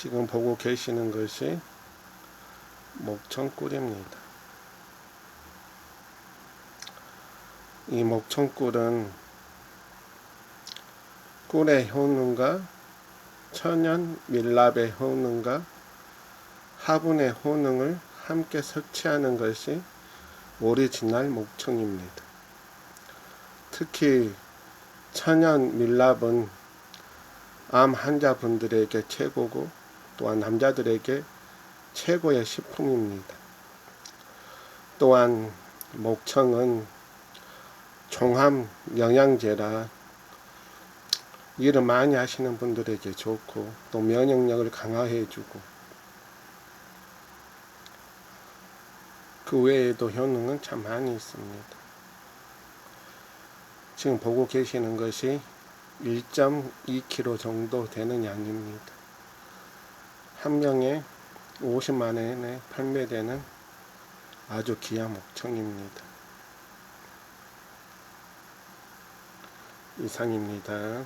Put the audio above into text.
지금 보고 계시는 것이 목청꿀입니다. 이 목청꿀은 꿀의 효능과 천연 밀랍의 효능과 화분의 효능을 함께 섭취하는 것이 오리지널 목청입니다. 특히 천연 밀랍은 암 환자분들에게 최고고 또한 남자들에게 최고의 식품입니다. 또한 목청은 종합 영양제라 일을 많이 하시는 분들에게 좋고 또 면역력을 강화해 주고 그 외에도 효능은 참 많이 있습니다. 지금 보고 계시는 것이 1.2kg 정도 되는 양입니다. 한 명에 50만 원에 판매되는 아주 귀한 목청입니다. 이상입니다.